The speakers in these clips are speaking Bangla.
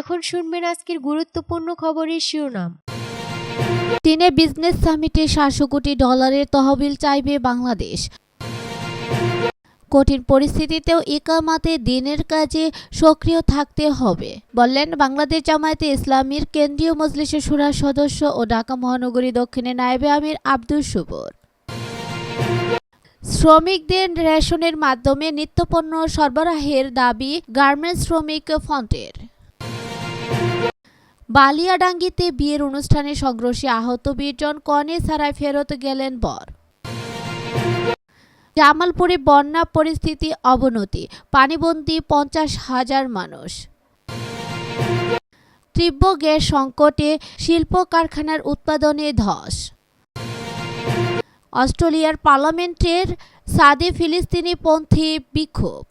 এখন শুনবেন আজকের গুরুত্বপূর্ণ খবরের শিরোনাম। চীনে বিজনেস সামিটে সাতশো কোটি ডলারের তহবিল চাইবে বাংলাদেশ। কঠিন পরিস্থিতিতেও ইকামাতে দিনের কাজে সক্রিয় থাকতে হবে, বললেন বাংলাদেশ জামায়াতে ইসলামীর কেন্দ্রীয় মজলিসের সুরা সদস্য ও ঢাকা মহানগরী দক্ষিণে নায়েবে আমির আব্দুল সুবর। শ্রমিকদের রেশনের মাধ্যমে নিত্যপণ্য সরবরাহের দাবি গার্মেন্টস শ্রমিক ফ্রন্টের। বালিয়াডাঙ্গিতে বিয়ের অনুষ্ঠানে সংঘর্ষে আহত বীরজন কনে ছাড়াই ফেরত গেলেন বর। জামালপুরে বন্যা পরিস্থিতি অবনতি, পানিবন্দী পঞ্চাশ হাজার মানুষ। তীব্র গ্যাস সংকটে শিল্প কারখানার উৎপাদনে ধস। অস্ট্রেলিয়ার পার্লামেন্টের সাদে ফিলিস্তিনি পন্থী বিক্ষোভ।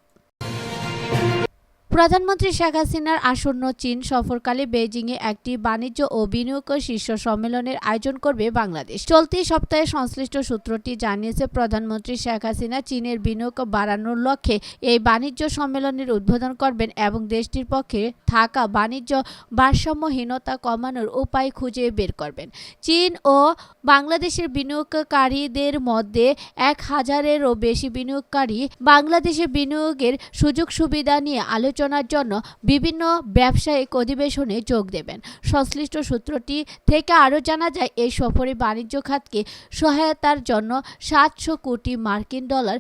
প্রধানমন্ত্রী শেখ হাসিনার আসন্ন চীন সফরকালে বেজিংয়ে একটি বাণিজ্য ও বিনিয়োগ শীর্ষ সম্মেলনের আয়োজন করবে বাংলাদেশ। চলতি সপ্তাহে সংশ্লিষ্ট সূত্রটি জানিয়েছে, প্রধানমন্ত্রী শেখ হাসিনা চীনের বিনিয়োগ বাড়ানোর লক্ষ্যে এই বাণিজ্য সম্মেলনের উদ্বোধন করবেন এবং দেশটির পক্ষে থাকা বাণিজ্য ভারসাম্যহীনতা কমানোর উপায় খুঁজে বের করবেন। চীন ও বাংলাদেশের বিনিয়োগকারীদের মধ্যে এক হাজারেরও বেশি বিনিয়োগকারী বাংলাদেশে বিনিয়োগের সুযোগ সুবিধা নিয়ে আলোচনার জন্য বিভিন্ন ব্যবসায়িক অধিবেশনে যোগ দেবেন। সংশ্লিষ্ট সূত্রটি থেকে আরও জানা যায়, এই সফরে বাণিজ্য খাতকে সহায়তার জন্য সাতশো কোটি মার্কিন ডলার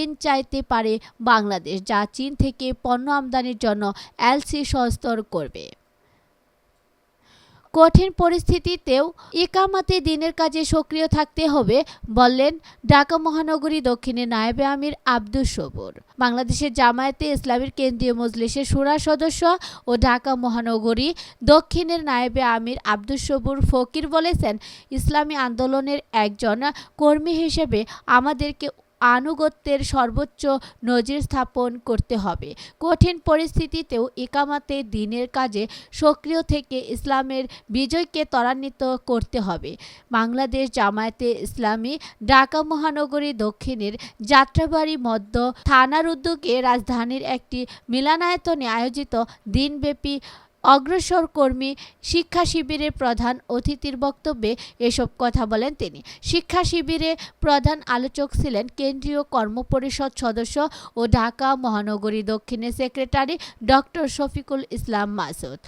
ঋণ চাইতে পারে বাংলাদেশ, যা চীন থেকে পণ্য আমদানির জন্য এলসি সস্তর করবে। কঠিন পরিস্থিতিতেও ইকামাতে দিনের কাজে সক্রিয় থাকতে হবে, বললেন ঢাকা মহানগরী দক্ষিণে নায়েবে আমির আব্দুল সবুর। বাংলাদেশের জামায়াতে ইসলামের কেন্দ্রীয় মজলিসের সুরা সদস্য ও ঢাকা মহানগরী দক্ষিণের নায়েবে আমির আব্দুল সবুর ফকির বলেছেন, ইসলামী আন্দোলনের একজন কর্মী হিসেবে আমাদেরকে আনুগত্যের সর্বোচ্চ নজির স্থাপন করতে হবে। কঠিন পরিস্থিতিতেও ইকামাতে দিনের কাজে সক্রিয় থেকে ইসলামের বিজয়কে ত্বরান্বিত করতে হবে। বাংলাদেশ জামায়াতে ইসলামী ঢাকা মহানগরী দক্ষিণের যাত্রাবাড়ি মধ্য থানার উদ্যোগে রাজধানীর একটি মিলানায়তনে আয়োজিত দিনব্যাপী অগ্রসর কর্মী, শিক্ষা শিবিরের প্রধান অতিথির বক্তব্যে এসব কথা বলেন তিনি। শিক্ষা শিবিরে প্রধান আলোচক ছিলেন কেন্দ্রীয় কর্মপরিষদ সদস্য ও ঢাকা মহানগরী দক্ষিণের সেক্রেটারি ডক্টর শফিকুল ইসলাম মাসুদ।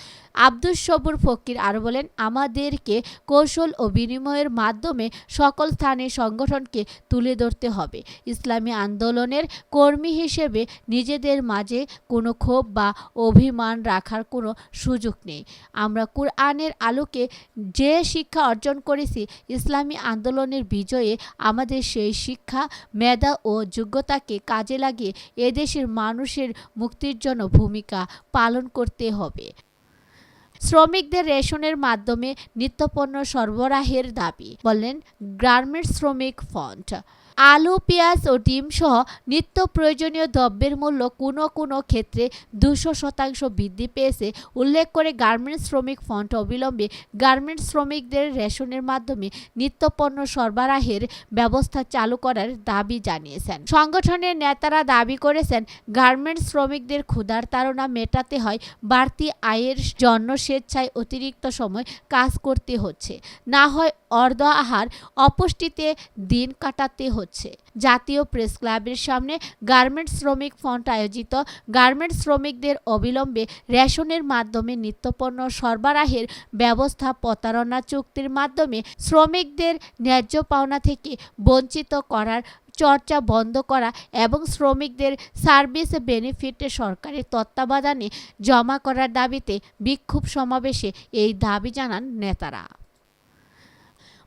আব্দুস সবুর ফকির আরও বলেন, আমাদেরকে কৌশল ও বিনিময়ের মাধ্যমে সকল স্থানে সংগঠনকে তুলে ধরতে হবে। ইসলামী আন্দোলনের কর্মী হিসেবে নিজেদের মাঝে কোনো ক্ষোভ বা অভিমান রাখার কোনো সুযোগ নেই। আমরা কোরআনের আলোকে যে শিক্ষা অর্জন করেছি, ইসলামী আন্দোলনের বিজয়ে আমাদের সেই শিক্ষা, মেধা ও যোগ্যতাকে কাজে লাগিয়ে এদেশের মানুষের মুক্তির জন্য ভূমিকা পালন করতে হবে। শ্রমিকদের রেশনের মাধ্যমে নিত্যপণ্য সরবরাহের দাবি বললেন গার্মেন্টস শ্রমিক ফ্রন্ট আলু, পেঁয়াজ ও ডিম সহ নিত্য প্রয়োজনীয় দ্রব্যের মূল্য কোনো কোনো ক্ষেত্রে দুশো শতাংশ বৃদ্ধি পেয়েছে। উল্লেখ করে গার্মেন্টস শ্রমিক ফ্রন্ট অবিলম্বে গার্মেন্টস শ্রমিকদের রেশনের মাধ্যমে নিত্যপণ্য সরবরাহের ব্যবস্থা চালু করার দাবি জানিয়েছেন। সংগঠনের নেতারা দাবি করেছেন, গার্মেন্টস শ্রমিকদের ক্ষুধার তাড়না মেটাতে হয়, বাড়তি আয়ের জন্য স্বেচ্ছায় অতিরিক্ত সময় কাজ করতে হচ্ছে। না হয় অর্ধ আহার, অপুষ্টিতে দিন কাটাতে হচ্ছে। জাতীয় প্রেস ক্লাবের সামনে গার্মেন্টস শ্রমিক ফ্রন্ট আয়োজিত গার্মেন্টস শ্রমিকদের অবিলম্বে রেশনের মাধ্যমে নিত্যপণ্য সরবরাহের ব্যবস্থা, প্রতারণা চুক্তির মাধ্যমে শ্রমিকদের ন্যায্য পাওনা থেকে বঞ্চিত করার চর্চা বন্ধ করা এবং শ্রমিকদের সার্ভিস বেনিফিট সরকারের তত্ত্বাবধানে জমা করার দাবিতে বিক্ষোভ সমাবেশে এই দাবি জানান নেতারা।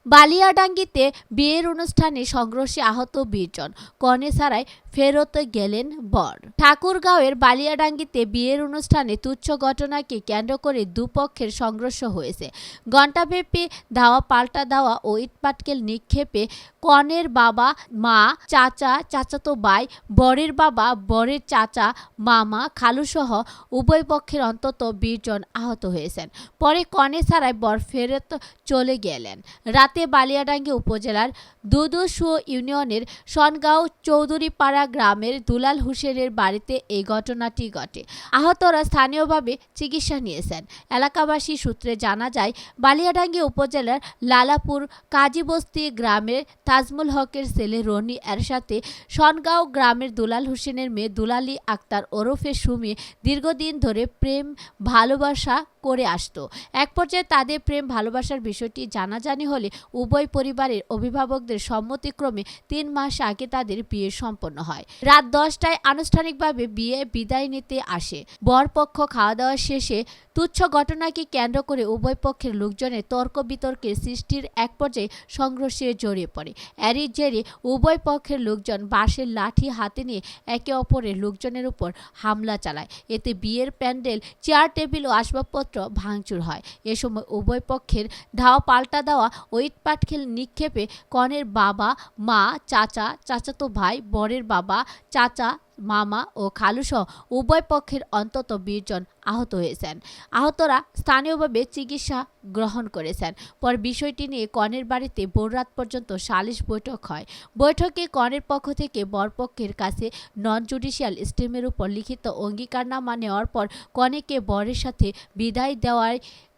বালিয়াডাঙ্গিতে বিয়ের অনুষ্ঠানে সংঘর্ষে আহত বীরজন। কনে ছাড়াই ফেরত গেলেন বর। ঠাকুরগাঁওয়ের বালিয়াডাঙ্গিতে বিয়ের অনুষ্ঠানে তুচ্ছ ঘটনাকে কেন্দ্র করে দুপক্ষের সংঘর্ষ হয়েছে। ঘণ্টাব্যাপী ধাওয়া, পাল্টা ধাওয়া ও ইটপাটকেল নিক্ষেপে কনের বাবা, মা, চাচা, চাচাতো ভাই, বরের বাবা, বরের চাচা, মামা, খালুসহ উভয় পক্ষের অন্তত বিশজন আহত হয়েছেন। পরে কনে ছাড়াই বর ফেরত চলে গেলেন। রাতে বালিয়াডাঙ্গি উপজেলার দুদুসু ইউনিয়নের সনগাঁও চৌধুরীপাড়া গ্রামের দুলাল হুসেনের বাড়িতে এই ঘটনাটি ঘটে। আহতরা স্থানীয়ভাবে চিকিৎসা নিয়েছেন। এলাকাবাসী সূত্রে জানা যায়, বালিয়াডাঙ্গি উপজেলার লালাপুর কাজীবস্তি গ্রামের তাজমুল হকের ছেলে রনি এর সাথে সনগাঁও গ্রামের দুলাল হোসেনের মেয়ে দুলালি আক্তার ওরফে সুমি দীর্ঘদিন ধরে প্রেম, ভালোবাসা করে আসতো। এক পর্যায়ে তাদের প্রেম, ভালোবাসার বিষয়টি জানাজানি হলে উভয় পরিবারের অভিভাবকদের সম্মতিক্রমে তিন মাস আগে তাদের বিয়ে সম্পন্ন হয়। রাত দশটায় আনুষ্ঠানিকভাবে বিয়ে, বিদায় নিতে আসে। বরপক্ষ খাওয়া দাওয়া শেষে তুচ্ছ ঘটনাকে কেন্দ্র করে উভয় পক্ষের লোকজনের তর্ক বিতর্কের সৃষ্টির এক পর্যায়ে সংঘর্ষে জড়িয়ে পড়ে। এরই জেরে উভয় পক্ষের লোকজন বাঁশের লাঠি হাতে নিয়ে একে অপরের লোকজনের উপর হামলা চালায়। এতে বিয়ের প্যান্ডেল, চেয়ার টেবিল ও আসবাবপত্র ভাঙচুর হয়। এ সময় উভয় পক্ষের ধাওয়া পাল্টা দেওয়া ও ইটপাটখেল নিক্ষেপে কনের বাবা, মা, চাচা, চাচাতো ভাই, বরের বাবা চাচা, মামা ও খালুসহ উভয় পক্ষের অন্তত বিশ জন আহত হয়েছেন। আহতরা স্থানীয়ভাবে চিকিৎসা গ্রহণ করেছেন। পর বিষয়টি নিয়ে কনের বাড়িতে ভোররাত পর্যন্ত সালিশ বৈঠক হয়। বৈঠকে কনের পক্ষ থেকে বরপক্ষের কাছে নন জুডিশিয়াল স্টিমের উপর লিখিত অঙ্গীকারনামা নেওয়ার পর কনেকে বরের সাথে বিদায় দেওয়ার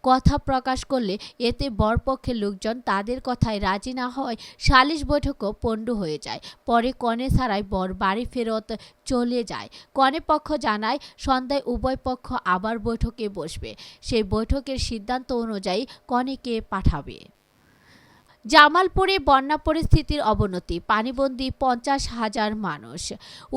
কথা প্রকাশ করলে এতে বরপক্ষের লোকজন তাদের কথায় রাজি না হয় সালিশ বৈঠকও পণ্ড হয়ে যায়। পরে কনে ছাড়ায় বর বাড়ি ফেরত চলে যায়। কনে পক্ষ জানায়, সন্ধ্যায় উভয় পক্ষ আবার বৈঠকে বসবে। সেই বৈঠকের সিদ্ধান্ত অনুযায়ী কনেকে পাঠাবে? জামালপুরে বন্যা পরিস্থিতির অবনতি, পানিবন্দী পঞ্চাশ হাজার মানুষ।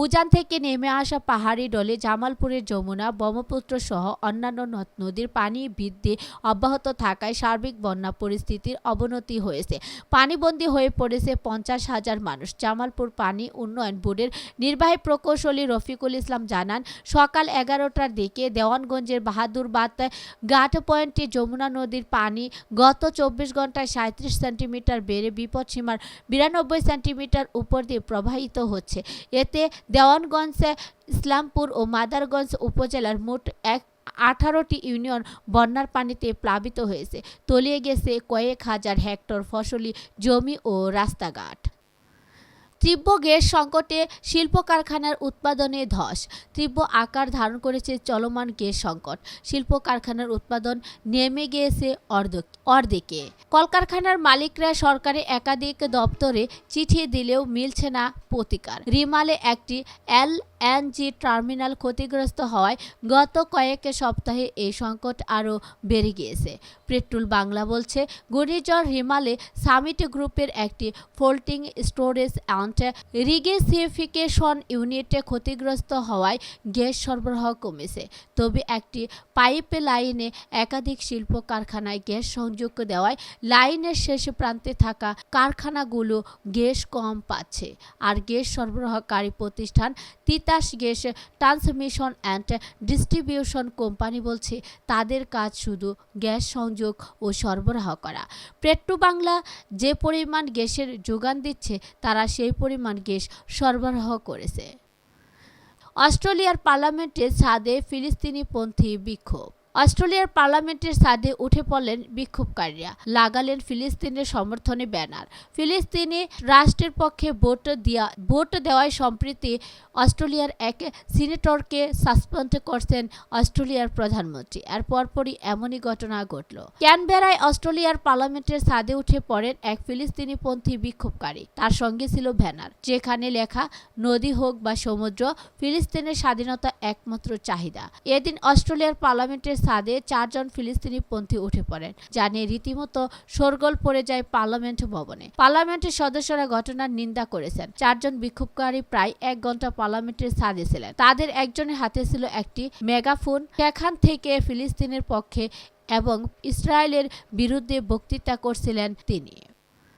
উজান থেকে নেমে আসা পাহাড়ি ডলে জামালপুরের যমুনা, ব্রহ্মপুত্র সহ অন্যান্য নদ নদীর পানি বৃদ্ধি অব্যাহত থাকায় সার্বিক বন্যা পরিস্থিতির অবনতি হয়েছে। পানিবন্দী হয়ে পড়েছে পঞ্চাশ হাজার মানুষ। জামালপুর পানি উন্নয়ন বোর্ডের নির্বাহী প্রকৌশলী রফিকুল ইসলাম জানান, সকাল এগারোটার দিকে দেওয়ানগঞ্জের বাহাদুরবাদ ঘাট পয়েন্টে যমুনা নদীর পানি গত চব্বিশ ঘন্টায় সাঁত্রিশ সেন্টিমিটার বেড়ে বিপদসীমার বিরানব্বই সেন্টিমিটার উপর দিয়ে প্রবাহিত হচ্ছে। এতে দেওয়ানগঞ্জ ইসলামপুর ও মাদারগঞ্জ উপজেলার মোট এক আঠারোটি ইউনিয়ন বন্যার পানিতে প্লাবিত হয়েছে। তলিয়ে গেছে কয়েক হাজার হেক্টর ফসলি জমি ও রাস্তাঘাট। তীব্র গ্যাস সংকটে শিল্প কারখানার উৎপাদনে ধস। তীব্র আকার ধারণ করেছে চলমান গ্যাস সংকট। শিল্প কারখানার উৎপাদন নেমে গিয়েছে অর্ধ অর্ধেকে। কলকারখানার মালিকরা সরকারি একাধিক দপ্তরে চিঠি দিলেও মিলছে না প্রতিকার। রিমালে একটি এল এনজি টার্মিনাল ক্ষতিগ্রস্ত হওয়ায় গত কয়েক সপ্তাহে এই সংকট আরও বেড়ে গিয়েছে। পেট্রোল বাংলা বলছে, ঘূর্ণিঝড় হিমালে সামিট গ্রুপের একটি ফোল্টিং স্টোরেজ অ্যান্ড রিগেসিফিকেশন ইউনিটে ক্ষতিগ্রস্ত হওয়ায় গ্যাস সরবরাহ কমেছে। তবে একটি পাইপ লাইনে একাধিক শিল্প কারখানায় গ্যাস সংযোগ দেওয়ায় লাইনের শেষ প্রান্তে থাকা কারখানাগুলো গ্যাস কম পাচ্ছে। আর গ্যাস সরবরাহকারী প্রতিষ্ঠান Titas gas transmission and distribution company বলছে, তাদের কাজ শুধু গ্যাস সংযোগ ও সরবরাহ করা। পেট্রো বাংলা যে পরিমাণ গ্যাসের যোগান দিচ্ছে, তারা সেই পরিমাণ গ্যাস সরবরাহ করেছে। অস্ট্রেলিয়ার পার্লামেন্টে ছাদে ফিলিস্তিনি পন্থী বিক্ষোভ। অস্ট্রেলিয়ার পার্লামেন্টের ছাদে উঠে পড়লেন বিক্ষোভকারীরা। লাগালেন ফিলিস্তিনের সমর্থনে ব্যানার। ফিলিস্তিনি রাষ্ট্রের পক্ষে ভোট দিয়া, ভোট দেওয়ায় সম্প্রতি অস্ট্রেলিয়ার এক সিনেটরকে সাসপেন্ড করছেন অস্ট্রেলিয়ার প্রধানমন্ত্রী। এর পরপরই এমনই ঘটনা ঘটল। ক্যানবেরায় অস্ট্রেলিয়ার পার্লামেন্টের ছাদে উঠে পড়েন এক ফিলিস্তিনিপন্থী বিক্ষোভকারী। তার সঙ্গে ছিল ব্যানার, যেখানে লেখা, নদী হোক বা সমুদ্র, ফিলিস্তিনের স্বাধীনতা একমাত্র চাহিদা। এদিন অস্ট্রেলিয়ার পার্লামেন্টের ছাদে চারজন ফিলিস্তিনি পন্থী উঠে পড়েন, যা নিয়ে রীতিমতো শোরগোল পড়ে যায় পার্লামেন্ট ভবনে। পার্লামেন্টের সদস্যরা ঘটনার নিন্দা করেছেন। চারজন বিক্ষোভকারী প্রায় এক ঘণ্টা পার্লামেন্টের ছাদে ছিলেন। তাদের একজনের হাতে ছিল একটি মেগাফোন। সেখান থেকে ফিলিস্তিনের পক্ষে এবং ইসরায়েলের বিরুদ্ধে বক্তৃতা করছিলেন তিনি।